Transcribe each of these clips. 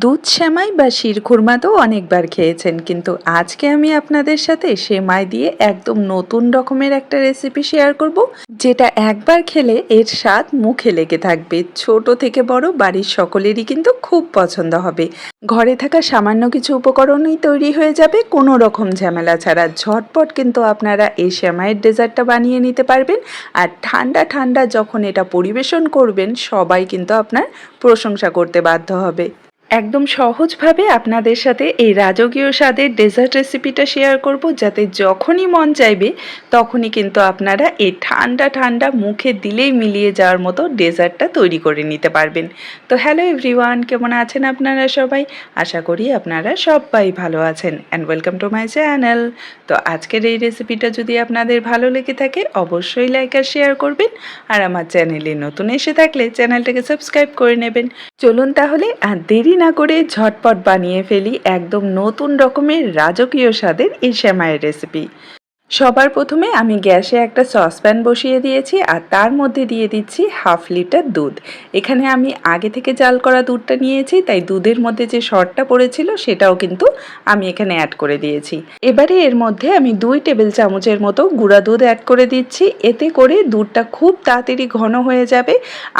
দুধ সেমাই বা শিরখুরমা তো অনেকবার খেয়েছেন, কিন্তু আজকে আমি আপনাদের সাথে সেমাই দিয়ে একদম নতুন রকমের একটা রেসিপি শেয়ার করব, যেটা একবার খেলে এর স্বাদ মুখে লেগে থাকবে। ছোট থেকে বড় বাড়ির সকলেরই কিন্তু খুব পছন্দ হবে। ঘরে থাকা সামান্য কিছু উপকরণই তৈরি হয়ে যাবে, কোনো রকম ঝামেলা ছাড়া। ঝটপট কিন্তু আপনারা এই সেমাইয়ের ডেজার্টটা বানিয়ে নিতে পারবেন, আর ঠান্ডা ঠান্ডা যখন এটা পরিবেশন করবেন, সবাই কিন্তু আপনার প্রশংসা করতে বাধ্য হবে। একদম সহজভাবে আপনাদের সাথে এই রাজকীয় স্বাদের ডেজার্ট রেসিপিটা শেয়ার করব। যাতে যখনই মন চাইবে, তখনই কিন্তু আপনারা এই ঠান্ডা ঠান্ডা মুখে দিলেই মিলিয়ে যাওয়ার মতো ডেজার্টটা তৈরি করে নিতে পারবেন। তো হ্যালো এভরিওয়ান কেমন আছেন আপনারা সবাই? আশা করি আপনারা সবাই ভালো আছেন and welcome to my channel তো আজকের এই রেসিপিটা যদি আপনাদের ভালো লেগে থাকে, অবশ্যই লাইক আর শেয়ার করবেন। আর আমার চ্যানেলে নতুন এসে থাকলে চ্যানেলটাকে সাবস্ক্রাইব করে নেবেন। চলুন তাহলে আর দেরি না করে ঝটপট বানিয়ে ফেলি একদম নতুন রকমের রাজকীয় স্বাদের এই শ্যামাইয়ের রেসিপি সবার প্রথমে আমি গ্যাসে একটা সসপ্যান বসিয়ে দিয়েছি আর তার মধ্যে দিয়ে দিচ্ছি হাফ লিটার দুধ। এখানে আমি আগে থেকে জাল করা দুধটা নিয়েছি, তাই দুধের মধ্যে যে শর্টটা পড়েছিল সেটাও কিন্তু আমি এখানে অ্যাড করে দিয়েছি। এবারে এর মধ্যে আমি দুই টেবিল চামচের মতো গুঁড়া দুধ অ্যাড করে দিচ্ছি। এতে করে দুধটা খুব তাড়াতাড়ি ঘন হয়ে যাবে।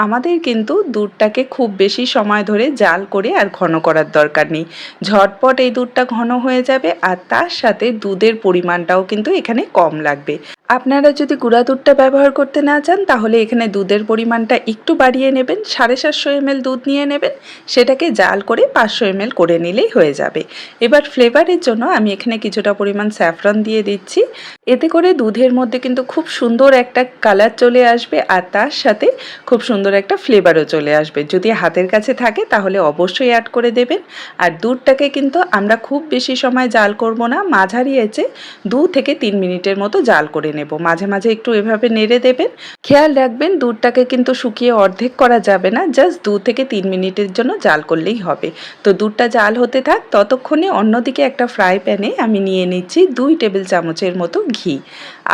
আমাদের কিন্তু দুধটাকে খুব বেশি সময় ধরে জাল করে আর ঘন করার দরকার নেই। ঝটপট এই দুধটা ঘন হয়ে যাবে আর তার সাথে দুধের পরিমাণটাও কিন্তু এখানে কম লাগবে। আপনারা যদি গুঁড়া দুধটা ব্যবহার করতে না চান, তাহলে এখানে দুধের পরিমাণটা একটু বাড়িয়ে নেবেন। সাড়ে সাতশো এমএল দুধ নিয়ে নেবেন। সেটাকে জাল করে পাঁচশো এমএল করে নিলেই হয়ে যাবে। এবার ফ্লেভারের জন্য আমি এখানে কিছুটা পরিমাণ স্যাফরন দিয়ে দিচ্ছি। এতে করে দুধের মধ্যে কিন্তু খুব সুন্দর একটা কালার চলে আসবে আর তার সাথে খুব সুন্দর একটা ফ্লেভারও চলে আসবে। যদি হাতের কাছে থাকে, তাহলে অবশ্যই অ্যাড করে দেবেন। আর দুধটাকে কিন্তু আমরা খুব বেশি সময় জাল করব না। মাঝারি এঁচে দু থেকে তিন মিনিটের মতো জাল করে নেব। মাঝে মাঝে একটু এভাবে নেড়ে দেবেন। খেয়াল রাখবেন, দুধটাকে কিন্তু শুকিয়ে অর্ধেক করা যাবে না, জাস্ট দু থেকে তিন মিনিটের জন্য জাল করলেই হবে। তো দুধটা জাল হতে থাক, ততক্ষণে অন্যদিকে একটা ফ্রাই প্যানে আমি নিয়ে নিচ্ছি দুই টেবিল চামচের মতো ঘি।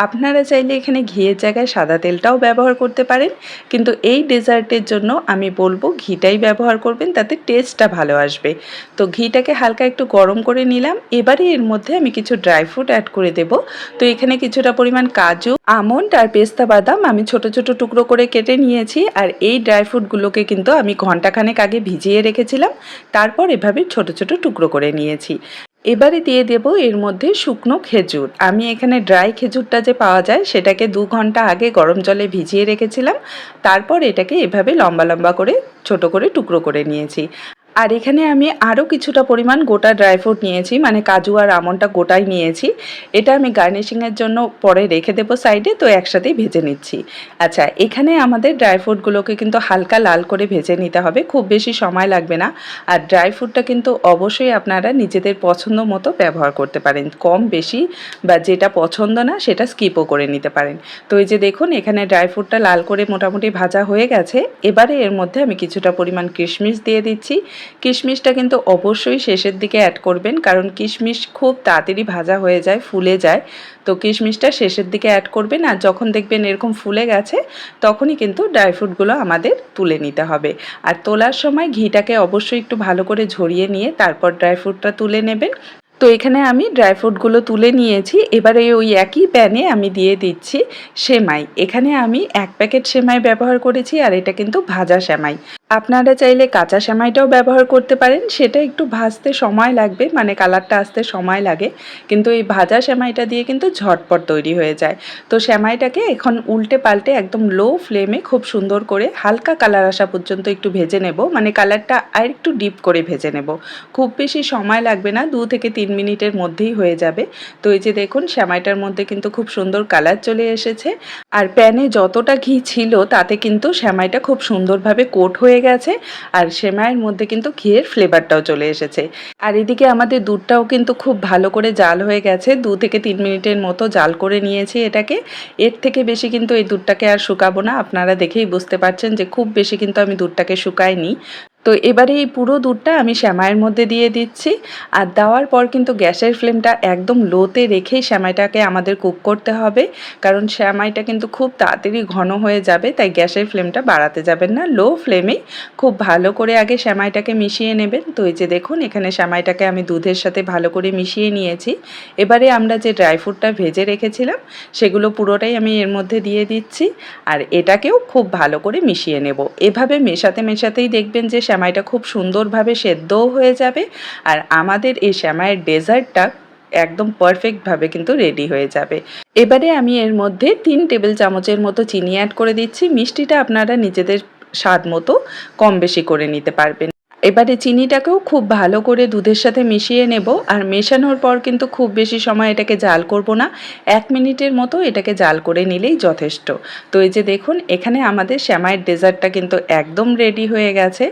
আপনারা চাইলে এখানে ঘিয়ের জায়গায় সাদা তেলটাও ব্যবহার করতে পারেন, কিন্তু এই ডেজার্টের জন্য আমি বলব ঘিটাই ব্যবহার করবেন, তাতে টেস্টটা ভালো আসবে। তো ঘিটাকে হালকা একটু গরম করে নিলাম, এবারে এর মধ্যে আমি কিছু ড্রাই ফ্রুট অ্যাড করে দেব। তো এখানে কিছুটা পরিমাণ কাজু, আমন্ড আর পেস্তা বাদাম আমি ছোট ছোট টুকরো করে কেটে নিয়েছি, আর এই ড্রাই ফ্রুটগুলোকে কিন্তু আমি ঘন্টাখানেক আগে ভিজিয়ে রেখেছিলাম, তারপর এভাবে ছোট ছোট টুকরো করে নিয়েছি। এবারে দিয়ে দেব এর মধ্যে শুকনো খেজুর। আমি এখানে ড্রাই খেজুরটা যে পাওয়া যায়, সেটাকে দু ঘণ্টা আগে গরম জলে ভিজিয়ে রেখেছিলাম। তারপর এটাকে এভাবে লম্বা লম্বা করে, ছোট করে টুকরো করে নিয়েছি। আর এখানে আমি আরও কিছুটা পরিমাণ গোটা ড্রাই ফ্রুট নিয়েছি মানে কাজু আর আমনটা গোটাই নিয়েছি। এটা আমি গার্নিশিংয়ের জন্য পরে রেখে দেবো সাইডে তো একসাথেই ভেজে নিচ্ছি। আচ্ছা এখানে আমাদের ড্রাই ফ্রুটগুলোকে কিন্তু হালকা লাল করে ভেজে নিতে হবে, খুব বেশি সময় লাগবে না। আর ড্রাই ফ্রুটটা কিন্তু অবশ্যই আপনারা নিজেদের পছন্দ মতো ব্যবহার করতে পারেন, কম বেশি বা যেটা পছন্দ না, সেটা স্কিপও করে নিতে পারেন। তো এই যে দেখুন, এখানে ড্রাই ফ্রুটটা লাল করে মোটামুটি ভাজা হয়ে গেছে। এবারে এর মধ্যে আমি কিছুটা পরিমাণ কিশমিশ দিয়ে দিচ্ছি। কিশমিশটা কিন্তু অবশ্যই শেষের দিকে অ্যাড করবেন, কারণ কিশমিশ খুব তাড়াতাড়ি ভাজা হয়ে যায়, ফুলে যায়। তো কিশমিশটা শেষের দিকে অ্যাড করবেন, আর যখন দেখবেন এরকম ফুলে গেছে, তখনই কিন্তু ড্রাই ফ্রুটগুলো আমাদের তুলে নিতে হবে। আর তোলার সময় ঘিটাকে অবশ্যই একটু ভালো করে ঝরিয়ে নিয়ে তারপর ড্রাই ফ্রুটটা তুলে নেবেন। তো এখানে আমি ড্রাই ফ্রুটগুলো তুলে নিয়েছি, এবারে ওই একই প্যানে আমি দিয়ে দিচ্ছি সেমাই। এখানে আমি এক প্যাকেট সেমাই ব্যবহার করেছি, আর এটা কিন্তু ভাজা সেমাই। আপনারা চাইলে কাঁচা সেমাইটাও ব্যবহার করতে পারেন, সেটা একটু ভাজতে সময় লাগবে মানে কালারটা আসতে সময় লাগে, কিন্তু এই ভাজা সেমাইটা দিয়ে কিন্তু ঝটপট তৈরি হয়ে যায়। তো সেমাইটাকে এখন উল্টে পাল্টে একদম লো ফ্লেমে খুব সুন্দর করে হালকা কালার আসা পর্যন্ত একটু ভেজে নেব মানে কালারটা আর একটু ডিপ করে ভেজে নেব। খুব বেশি সময় লাগবে না, দু থেকে তিন মিনিটের মধ্যেই হয়ে যাবে। তো এই যে দেখুন, সেমাইটার মধ্যে কিন্তু খুব সুন্দর কালার চলে এসেছে। আর প্যানে যতটা ঘি ছিল, তাতে কিন্তু সেমাইটা খুব সুন্দরভাবে কোট হয়ে গেছে আর সেমাইয়ের মধ্যে কিন্তু ঘিয়ের ফ্লেভারটাও চলে এসেছে। আর এদিকে আমাদের দুধটাও কিন্তু খুব ভালো করে জাল হয়ে গেছে। দু থেকে তিন মিনিটের মতো জাল করে নিয়েছি এটাকে। এর থেকে বেশি কিন্তু এই দুধটাকে আর শুকাবো না। আপনারা দেখেই বুঝতে পারছেন যে খুব বেশি কিন্তু আমি দুধটাকে শুকাইনি। তো এবারে এই পুরো দুধটা আমি শ্যামাইয়ের মধ্যে দিয়ে দিচ্ছি। আর দেওয়ার পর কিন্তু গ্যাসের ফ্লেমটা একদম লোতে রেখেই শ্যামাইটাকে আমাদের কুক করতে হবে। কারণ শ্যামাইটা কিন্তু খুব তাড়াতাড়ি ঘন হয়ে যাবে, তাই গ্যাসের ফ্লেমটা বাড়াতে যাবেন না। লো ফ্লেমে খুব ভালো করে আগে শ্যামাইটাকে মিশিয়ে নেবেন। তো এই যে দেখুন, এখানে শ্যামাইটাকে আমি দুধের সাথে ভালো করে মিশিয়ে নিয়েছি। এবারে আমরা যে ড্রাই ফ্রুটটা ভেজে রেখেছিলাম, সেগুলো পুরোটাই আমি এর মধ্যে দিয়ে দিচ্ছি। আর এটাকেও খুব ভালো করে মিশিয়ে নেব। এভাবে মেশাতে মেশাতেই দেখবেন যে শ্যামাইটা খুব সুন্দরভাবে সেদ্ধও হয়ে যাবে আর আমাদের এই শ্যামাইয়ের ডেজার্টটা একদম পারফেক্টভাবে কিন্তু রেডি হয়ে যাবে। এবারে আমি এর মধ্যে তিন টেবিল চামচের মতো চিনি অ্যাড করে দিচ্ছি। মিষ্টিটা আপনারা নিজেদের স্বাদ মতো কম বেশি করে নিতে পারবেন। এবারে চিনিটাকেও খুব ভালো করে দুধের সাথে মিশিয়ে নেব আর মেশানোর পর কিন্তু খুব বেশি সময় এটাকে জাল করব না। এক মিনিটের মতো এটাকে জাল করে নিলেই যথেষ্ট। তো এই যে দেখুন, এখানে আমাদের শ্যামাইয়ের ডেজার্টটা কিন্তু একদম রেডি হয়ে গেছে।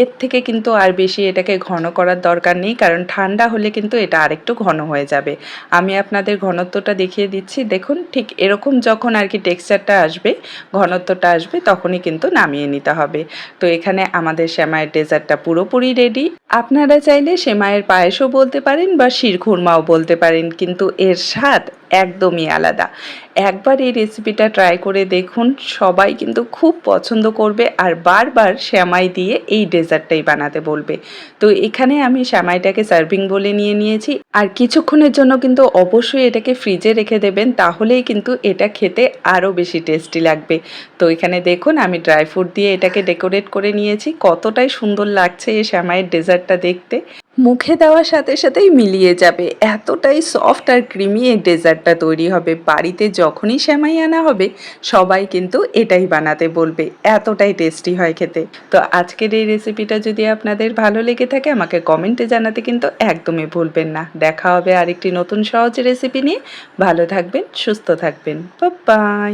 এর থেকে কিন্তু আর বেশি এটাকে ঘন করার দরকার নেই, কারণ ঠান্ডা হলে কিন্তু এটা আরেকটু ঘন হয়ে যাবে। আমি আপনাদের ঘনত্বটা দেখিয়ে দিচ্ছি। দেখুন, ঠিক এরকম যখন আর কি টেক্সচারটা আসবে, ঘনত্বটা আসবে, তখনই কিন্তু নামিয়ে নিতে হবে। তো এখানে আমাদের শ্যামাইয়ের ডেজার্টটা পুরোপুরি রেডি আপনারা চাইলে সেমাইয়ের পায়েসও বলতে পারেন বা শিরখুরমাও বলতে পারেন, কিন্তু এর স্বাদ একদমই আলাদা। একবার এই রেসিপিটা ট্রাই করে দেখুন, সবাই কিন্তু খুব পছন্দ করবে আর বারবার শ্যামাই দিয়ে এই ডেজার্টটাই বানাতে বলবে। তো এখানে আমি শ্যামাইটাকে সার্ভিং বলে নিয়ে নিয়েছি। আর কিছুক্ষণের জন্য কিন্তু অবশ্যই এটাকে ফ্রিজে রেখে দেবেন, তাহলেই কিন্তু এটা খেতে আরও বেশি টেস্টি লাগবে। তো এখানে দেখুন, আমি ড্রাই ফ্রুট দিয়ে এটাকে ডেকোরেট করে নিয়েছি। কতটাই সুন্দর লাগছে এই শ্যামাইয়ের ডেজার্টটা দেখতে। মুখে দেওয়ার সাথে সাথেই মিলিয়ে যাবে। এতটাই সফট আর ক্রিমি এই ডেজার্টটা তৈরি হবে। বাড়িতে যখনই শ্যামাই আনা হবে, সবাই কিন্তু এটাই বানাতে বলবে। এতটাই টেস্টি হয় খেতে। তো আজকের এই রেসিপিটা যদি আপনাদের ভালো লেগে থাকে, আমাকে কমেন্টে জানাতে কিন্তু একদমই ভুলবেন না। দেখা হবে আরেকটি নতুন সহজ রেসিপি নিয়ে। ভালো থাকবেন, সুস্থ থাকবেন। বাই